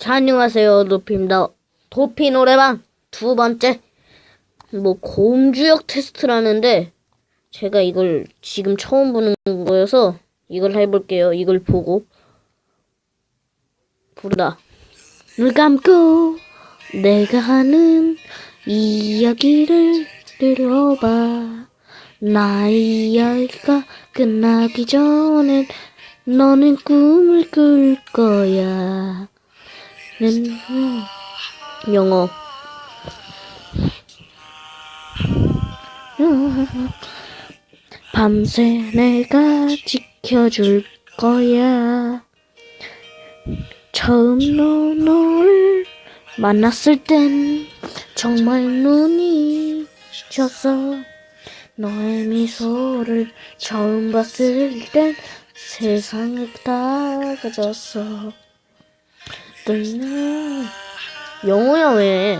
자, 안녕하세요. 도피입니다. 도피 노래방 두 번째. 뭐, 고음주역 테스트라는데, 제가 이걸 지금 처음 보는 거여서, 이걸 해볼게요. 이걸 보고. 부르다. 눈 감고, 내가 하는 이야기를 들어봐. 나의 이야기가 끝나기 전엔 너는 꿈을 꿀 거야. 는 음, 영어. 밤새 내가 지켜줄 거야. 처음 너, 너를 만났을 땐 정말 눈이 졌어. 너의 미소를 처음 봤을 땐 세상이 다가졌어. 뜬 영어야 왜?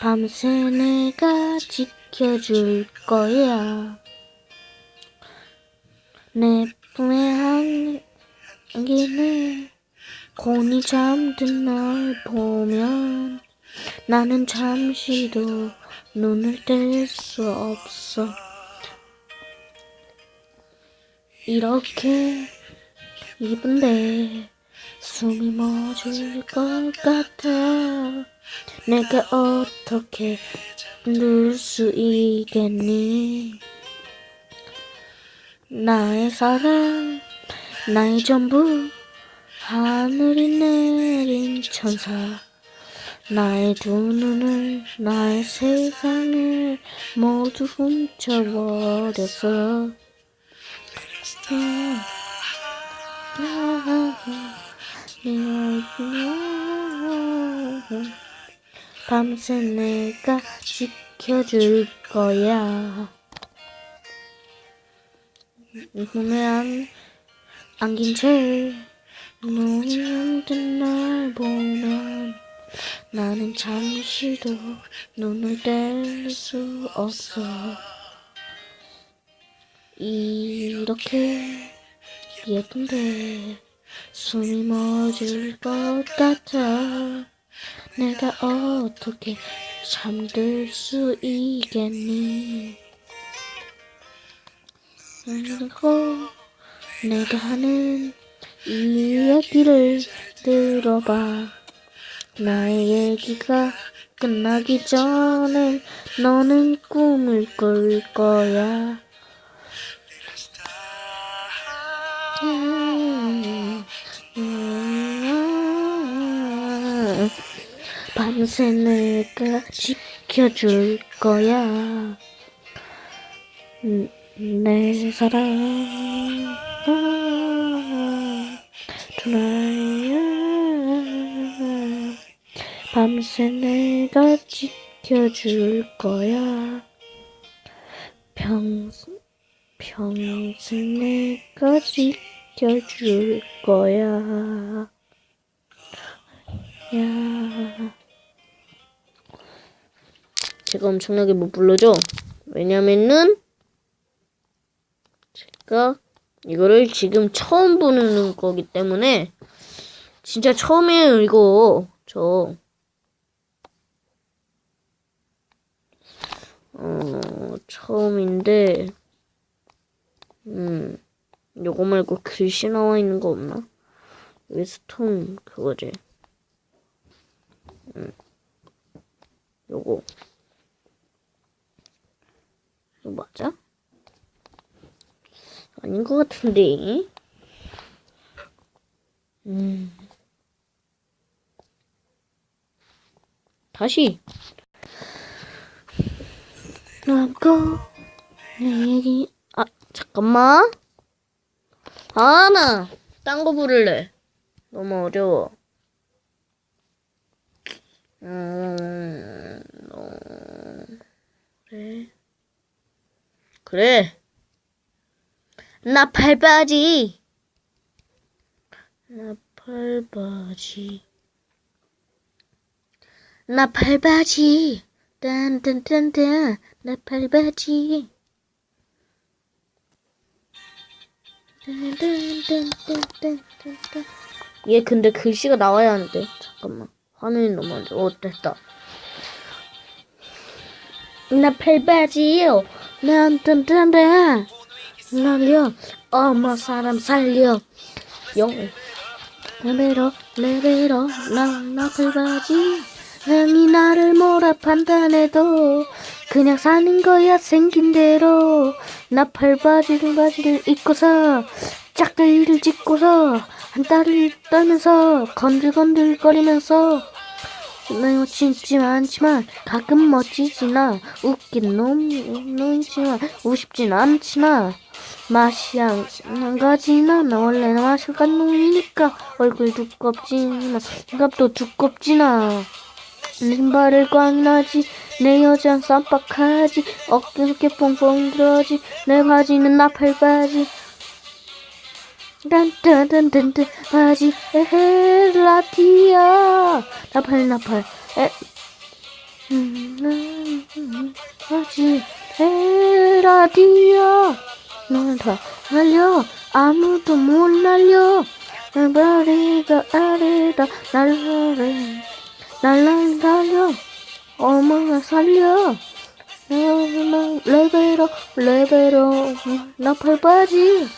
밤새 내가 지켜줄 거야. 내 품에 안기는 곤히 잠든 널 보면 나는 잠시도 눈을 뗄 수 없어. 이렇게 이쁜데 숨이 멎을 것 같아. 내가 어떻게 누를 수 있겠니? 나의 사랑, 나의 전부, 하늘이 내린 천사. 나의 두 눈을, 나의 세상을 모두 훔쳐버렸어. 밤새 내가 지켜줄 거야. 몸에 안, 안긴 채 눈이 힘든 날 보면 나는 잠시도 눈을 뗄 수 없어. 이렇게 예쁜데 숨이 멎을 것 같아. 내가 어떻게 잠들 수 있겠니? 그리고 내가 하는 이야기를 들어봐. 나의 얘기가 끝나기 전에 너는 꿈을 꿀 거야. 밤새 내가 지켜줄 거야. 음, 내 사랑, 전화야. 밤새 내가 지켜줄 거야. 평, 평생 내가 지켜줄 거야. 야. 제가 엄청나게 못 불러줘. 왜냐면은 제가 이거를 지금 처음 보는 거기 때문에 진짜 처음이에요 이거 저 어, 처음인데 음 요거 말고 글씨 나와 있는 거 없나? 웨스턴 그거지. 음 요거 이거 맞아? 아닌 것 같은데. 음. 다시. 남고 내 얘기 아 잠깐만. 아 나 딴 거 부를래. 너무 어려워. 음, 어, 그래. 그래. 나 팔바지. 나 팔바지. 나 팔바지. 딴딴딴딴. 나 팔바지. 얘 근데 글씨가 나와야 하는데. 잠깐만. 화면이 너무 안 좋아. 어 됐다. 나 팔바지요. 난 딴딴다 날려. 어머 사람 살려. 영. 레벨업 레벨업. 나나 팔바지 남이 나를 뭐라 판단해도 그냥 사는 거야 생긴 대로. 나 팔바지를 바지를 입고서 짝다리를 짚고서 한 다리를 떨면서 건들건들거리면서. 나 진짜 많지만 가끔 멋지지나 웃긴 놈 놈이지만 우습진 않지나 맛이 한, 한 가지나. 나 원래 맛을간 놈이니까 얼굴 두껍지만 생각도 두껍지나 신발을 꽉 나지 내 여잔 쌈박하지 어깨 어깨 뽕뽕 들어지 내 바지는 나팔바지. 딴딴딴딴딴 바지. 에헤 라티야. 나팔 나팔. 에. 음, 음, 바지. 에 라디야. 너는 다 날려. 아무도 못 날려. 머리가 아래다. 날라래. 날라 나 살려. 레벨업 레벨업. 나팔 바지.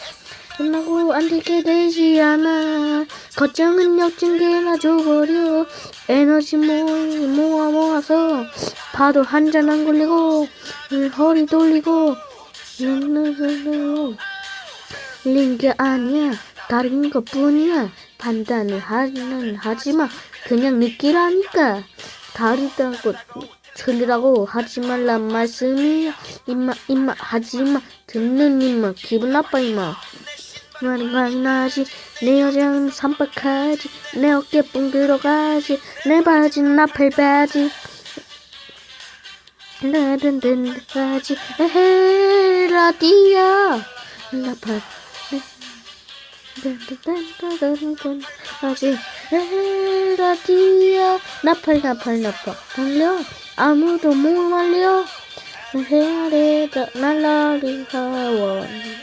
끝나고 안 되게 되지 않아. 걱정은 역진개나 줘버려. 에너지 모아, 모아 모아서 파도 한 잔 안 걸리고 허리 돌리고. 밀린 게 아니야. 다른 것 뿐이야. 판단을 하는 하지마 그냥 느끼라니까. 다르다고 틀리라고 하지 말란 말씀이야 임마 임마 하지마. 듣는 임마 기분 나빠 임마. 말은 강나지. 내 여자는 삼박하지. 내 어깨 뽕 들어가지. 내 바지는 나팔 바지. 나든든 바지. 에헤 라디야. 나팔 딴딴딴딴딴 바지. 에헤 라디야. 나팔 나팔 나팔. 달려 아무도 못 말려 헤아리다 날라리가 원해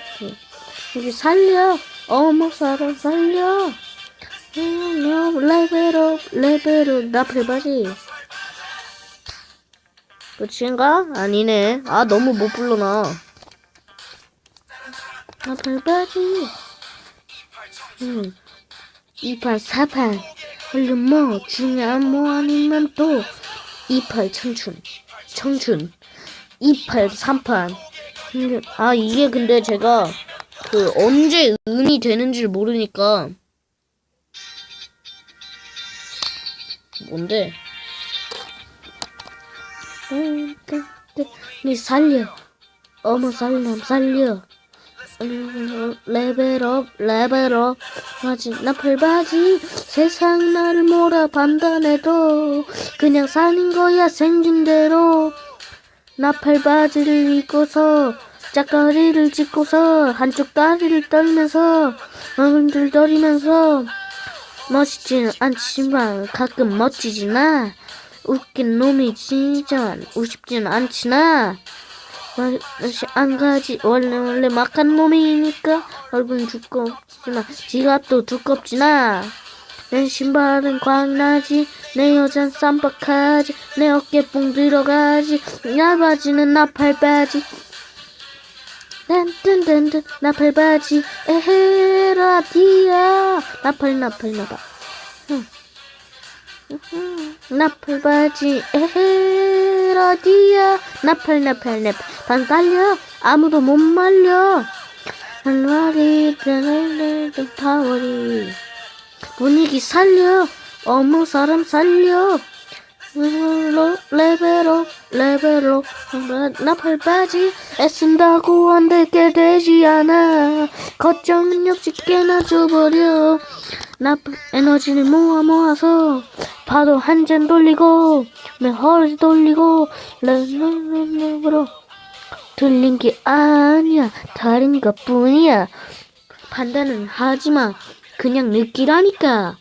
여기 살려. 어머 사람 살려. 음, 레벨업 레벨업. 나팔 바지. 끝인가? 아니네. 아 너무 못 불러나 나팔 바지. 음, 2팔 4팔. 얼른 뭐 중요한 뭐 아니면 또 2팔 청춘. 청춘. 2팔 3팔 아 이게 근데 제가 그 언제 은이 되는지를 모르니까 뭔데? 니 살려. 어머 살려 살려. 음, 레벨업 레벨업. 바지 나팔 바지 세상 나를 뭐라 판단해도 그냥 사는 거야 생긴 대로. 나팔 바지를 입고서 짝다리를 짚고서 한쪽 다리를 떨면서 얼굴들거리면서 멋있지는 않지만 가끔 멋지지나. 웃긴 놈이지만 우습지는 않지나. 맛이 안 가지. 원래 원래 막한 놈이니까 얼굴은 두껍지만 지갑도 두껍지나 내 신발은 광나지 내 여잔 쌈박하지 내 어깨 뽕 들어가지 얇아지는 나팔 바지 딴딴딴딴 나팔 바지 에헤 라 디야 나팔 나팔 나팔 응. 나팔 바지 에헤 라 디야 나팔 나팔 나팔 반 달려 아무도 못 말려 할머니 르르르 파워리 분위기 살려. 어머 사람 살려. 레벨업 레벨업 레벨업. 나팔 바지 애쓴다고 안 되게 되지 않아. 걱정은 역시 깨나 줘버려. 나쁜 에너지를 모아 모아서 파도 한 잔 돌리고 내 허리 돌리고 르르르르로 들린 게 아니야. 다른 것 뿐이야. 판단은 하지마 그냥 느끼라니까.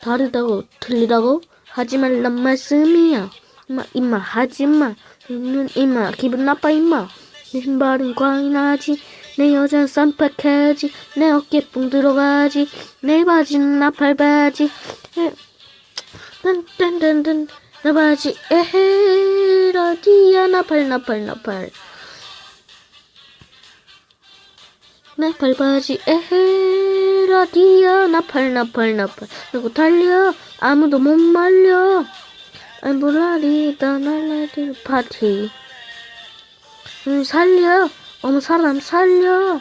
다르다고 틀리다고 하지 말란 말씀이야. 임마 임마 하지 마. 눈 임마 기분 나빠 임마. 내 신발은 광이 나지. 내 여자는 쌈박하지. 내 어깨 뽕 들어가지. 내 바지는 나팔 바지. 딴딴딴딴. 내 바지 에헤. 어디야? 나팔 나팔 나팔 나팔 바지 에헤 어디야 나팔 나팔 나팔. 그리고 달려? 아무도 못 말려. 알보라리다 날라리 파티. 음, 살려. 어머 사람 살려.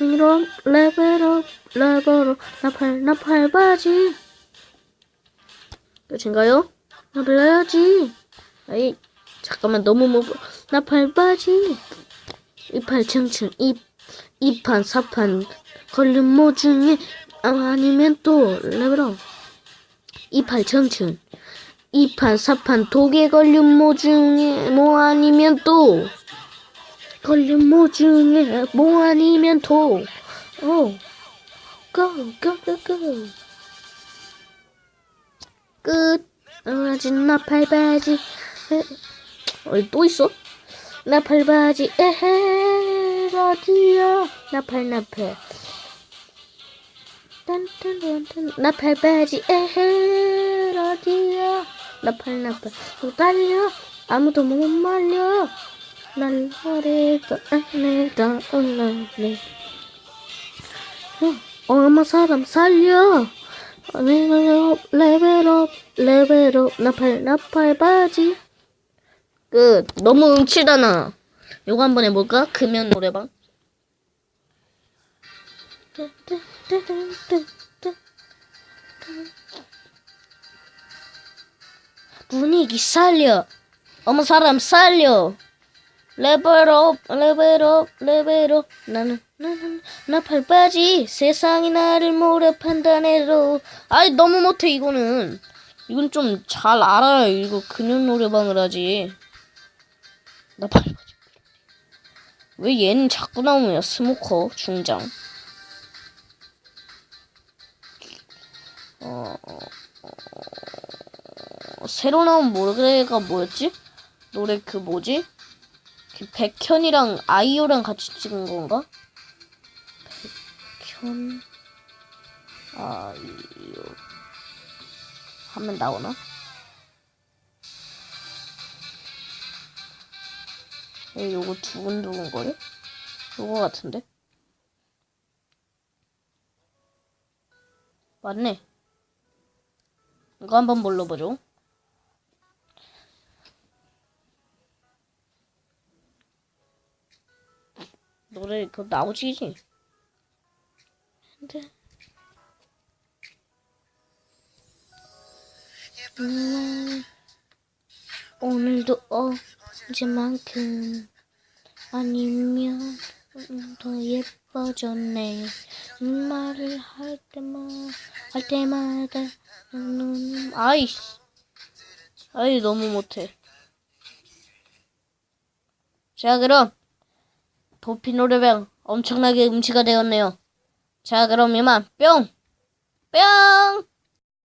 이런 레벨업 레벨업. 나팔 나팔 바지. 끝인가요? 나 불러야지. 아이 잠깐만. 너무 못 불- 나팔 바지. 이팔 층층 이 이판 사판 걸린 모 중에 아, 아니면 또 레벨업 이팔 층층 이판 사판 독에 걸린 모 중에 뭐 아니면 또 걸린 모 중에 뭐 아니면 또 오, go, go, go, go. 끝. 아직 나팔 바지. 에, 어디 또 있어? 나 팔 바지. 에헤, 어디야? 나팔 나팔. 딴딴딴딴 나팔 바지. 에헤, 어디야? 나팔 나팔. 또 달려. 아무도 못 말려. 날라리다 날리다 올라네. 어, 어머 사람 살려. 레벨업 레벨업 레벨업 나팔 나팔 바지. 끝. 너무 음치다 나. 요거 한번 해볼까? 금연 노래방. 분위기 살려. 어머 사람 살려. 레벨업 레벨업 레벨업 나는 나는 나팔 바지 세상이 나를 모래 판단해도 아이 너무 못해 이거는 이건 좀 잘 알아요 이거 근육 노래방을 하지 나팔 바지 왜 얘는 자꾸 나오냐 스모커 중장. 어, 어, 어, 새로 나온 노래가 뭐였지? 노래 그 뭐지? 그 백현이랑 아이유랑 같이 찍은 건가? 백현 아이유. 하면 나오나? 에 요거 두근두근 거려? 요거 같은데? 맞네. 이거 한번 불러보죠. 노래 그거 나오지지? 근데 음, 오늘도 어제만큼 아니면 음, 더 예뻐졌네 말을 할 때마다 할 때마다 눈 아이씨 아이 너무 못해 자 그럼 도피 노래방 엄청나게 음치가 되었네요. 자, 그럼 이만 뿅! 뿅!